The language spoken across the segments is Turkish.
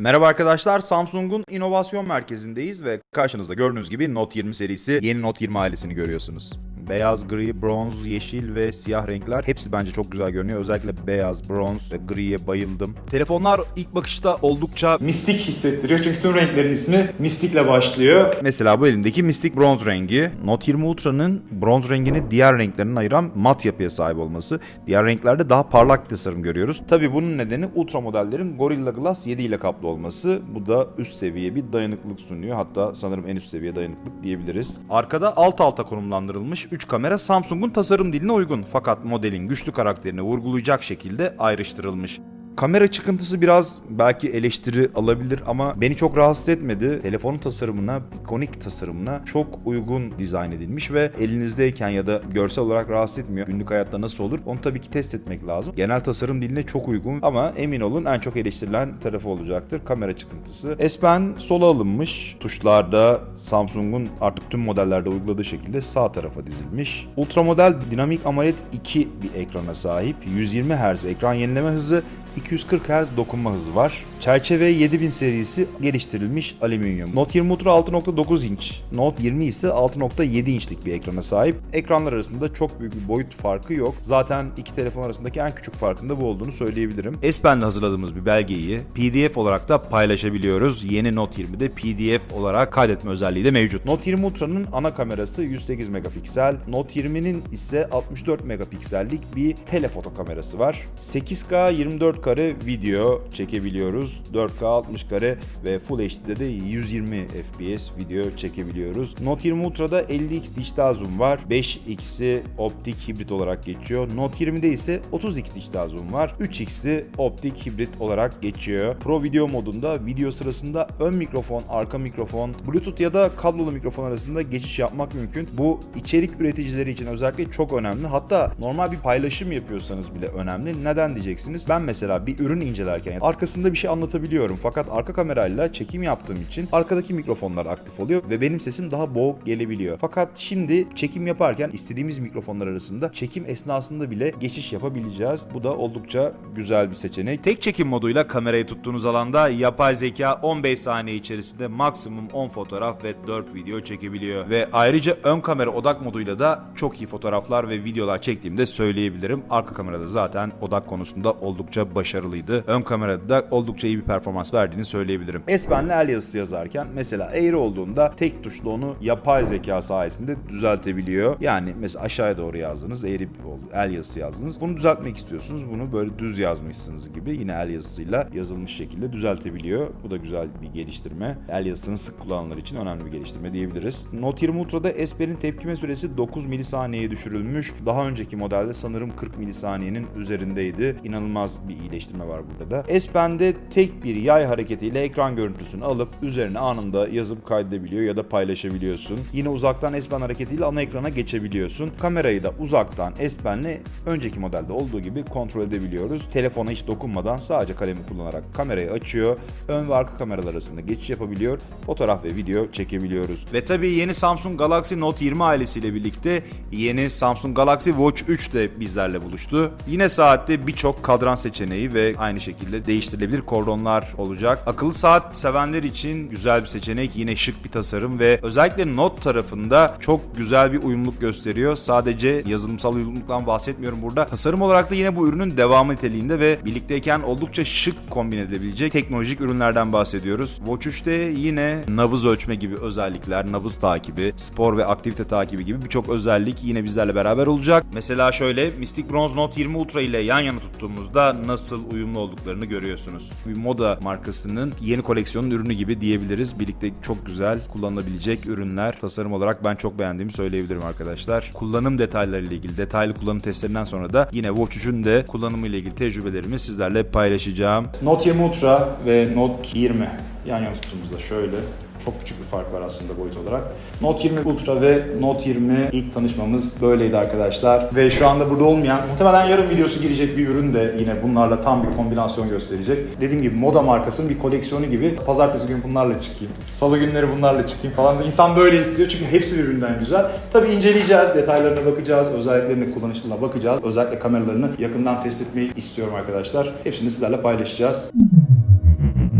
Merhaba arkadaşlar, Samsung'un inovasyon merkezindeyiz ve karşınızda gördüğünüz gibi Note 20 serisi yeni Note 20 ailesini görüyorsunuz. Beyaz, gri, bronz, yeşil ve siyah renkler hepsi bence çok güzel görünüyor. Özellikle beyaz, bronz ve griye bayıldım. Telefonlar ilk bakışta oldukça mistik hissettiriyor çünkü tüm renklerin ismi mistikle başlıyor. Mesela bu elimdeki Mystic Bronze rengi. Note 20 Ultra'nın bronz rengini diğer renklerinden ayıran mat yapıya sahip olması. Diğer renklerde daha parlak bir tasarım görüyoruz. Tabii bunun nedeni Ultra modellerin Gorilla Glass 7 ile kaplı olması. Bu da üst seviye bir dayanıklılık sunuyor. Hatta sanırım en üst seviye dayanıklılık diyebiliriz. Arkada alt alta konumlandırılmış 3 kamera Samsung'un tasarım diline uygun. Fakat modelin güçlü karakterini vurgulayacak şekilde ayrıştırılmış. Kamera çıkıntısı biraz belki eleştiri alabilir ama beni çok rahatsız etmedi. Telefonun tasarımına, ikonik tasarımına çok uygun dizayn edilmiş ve elinizdeyken ya da görsel olarak rahatsız etmiyor. Günlük hayatta nasıl olur? Onu tabii ki test etmek lazım. Genel tasarım diline çok uygun ama emin olun en çok eleştirilen tarafı olacaktır. Kamera çıkıntısı. S Pen sola alınmış. Tuşlarda Samsung'un artık tüm modellerde uyguladığı şekilde sağ tarafa dizilmiş. Ultra model dinamik AMOLED 2 bir ekrana sahip. 120 Hz ekran yenileme hızı 240 Hz dokunma hızı var. Çerçeve 7000 serisi geliştirilmiş alüminyum. Note 20 Ultra 6.9 inç. Note 20 ise 6.7 inçlik bir ekrana sahip. Ekranlar arasında çok büyük bir boyut farkı yok. Zaten iki telefon arasındaki en küçük farkın da bu olduğunu söyleyebilirim. S Pen'le hazırladığımız bir belgeyi PDF olarak da paylaşabiliyoruz. Yeni Note 20'de PDF olarak kaydetme özelliği de mevcut. Note 20 Ultra'nın ana kamerası 108 megapiksel. Note 20'nin ise 64 megapiksellik bir telefoto kamerası var. 8K 24 kare video çekebiliyoruz. 4K 60 kare ve Full HD'de de 120 FPS video çekebiliyoruz. Note 20 Ultra'da 50x dijital zoom var. 5x'i optik hibrit olarak geçiyor. Note 20'de ise 30x dijital zoom var. 3x'i optik hibrit olarak geçiyor. Pro video modunda video sırasında ön mikrofon, arka mikrofon, Bluetooth ya da kablolu mikrofon arasında geçiş yapmak mümkün. Bu içerik üreticileri için özellikle çok önemli. Hatta normal bir paylaşım yapıyorsanız bile önemli. Neden diyeceksiniz? Ben mesela bir ürün incelerken arkasında bir şey anlatabiliyorum. Fakat arka kamerayla çekim yaptığım için arkadaki mikrofonlar aktif oluyor ve benim sesim daha boğuk gelebiliyor. Fakat şimdi çekim yaparken istediğimiz mikrofonlar arasında çekim esnasında bile geçiş yapabileceğiz. Bu da oldukça güzel bir seçenek. Tek çekim moduyla kamerayı tuttuğunuz alanda yapay zeka 15 saniye içerisinde maksimum 10 fotoğraf ve 4 video çekebiliyor. Ve ayrıca ön kamera odak moduyla da çok iyi fotoğraflar ve videolar çektiğimde söyleyebilirim. Arka kamerada zaten odak konusunda oldukça başarılıydı. Ön kamerada da oldukça iyi bir performans verdiğini söyleyebilirim. S el yazısı yazarken mesela eğri olduğunda tek tuşla onu yapay zeka sayesinde düzeltebiliyor. Yani mesela aşağıya doğru yazdınız eğri. El yazısı yazdınız. Bunu düzeltmek istiyorsunuz. Bunu böyle düz yazmışsınız gibi yine el yazısıyla yazılmış şekilde düzeltebiliyor. Bu da güzel bir geliştirme. El yazısını sık kullananlar için önemli bir geliştirme diyebiliriz. Note 20 Ultra'da S Pen'in tepkime süresi 9 milisaniyeye düşürülmüş. Daha önceki modelde sanırım 40 milisaniyenin üzerindeydi. İnanılmaz bir iyileştirme var burada da. S Pen'de tek bir yay hareketiyle ekran görüntüsünü alıp üzerine anında yazıp kaydedebiliyor ya da paylaşabiliyorsun. Yine uzaktan S Pen hareketiyle ana ekrana geçebiliyorsun. Kamerayı da uzaktan S Pen'le önceki modelde olduğu gibi kontrol edebiliyoruz. Telefona hiç dokunmadan sadece kalemi kullanarak kamerayı açıyor. Ön ve arka kameralar arasında geçiş yapabiliyor. Fotoğraf ve video çekebiliyoruz. Ve tabii yeni Samsung Galaxy Note 20 ailesiyle birlikte yeni Samsung Galaxy Watch 3 de bizlerle buluştu. Yine saatte birçok kadran seçeneği ve aynı şekilde değiştirilebilir kordonlar olacak. Akıllı saat sevenler için güzel bir seçenek. Yine şık bir tasarım ve özellikle Note tarafında çok güzel bir uyumluluk gösteriyor. Sadece yazılımsal uyumluluktan bahsetmiyorum burada. Tasarım olarak da yine bu ürünün devamı niteliğinde ve birlikteyken oldukça şık kombin edilebilecek teknolojik ürünlerden bahsediyoruz. Watch 3'te yine nabız ölçme gibi özellikler, nabız takibi, spor ve aktivite takibi gibi birçok özellik yine bizlerle beraber olacak. Mesela şöyle Mystic Bronze Note 20 Ultra ile yan yana tuttuğumuzda nasıl uyumlu olduklarını görüyorsunuz. Bir moda markasının yeni koleksiyonun ürünü gibi diyebiliriz. Birlikte çok güzel kullanılabilecek ürünler. Tasarım olarak ben çok beğendiğimi söyleyebilirim arkadaşlar. Kullanım detayları ile ilgili detaylı kullanım testlerinden sonra da yine Watch 3'ün de kullanımı ile ilgili tecrübelerimi sizlerle paylaşacağım. Note 20 Ultra ve Note 20 yan yana tuttuğumuzda şöyle çok küçük bir fark var aslında boyut olarak. Note 20 Ultra ve Note 20 ilk tanışmamız böyleydi arkadaşlar. Ve şu anda burada olmayan, muhtemelen yarın videosu girecek bir ürün de yine bunlarla tam bir kombinasyon gösterecek. Dediğim gibi moda markasının bir koleksiyonu gibi. Pazartesi günü bunlarla çıkayım. Salı günleri bunlarla çıkayım falan. İnsan böyle istiyor çünkü hepsi birbirinden güzel. Tabii inceleyeceğiz, detaylarına bakacağız, özelliklerine, kullanışlılığına bakacağız. Özellikle kameralarını yakından test etmeyi istiyorum arkadaşlar. Hepsini sizlerle paylaşacağız.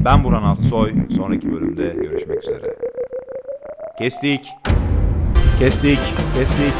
Ben Burhan Altsoy. Sonraki bölümde görüşmek üzere. Kestik. Kestik. Kestik.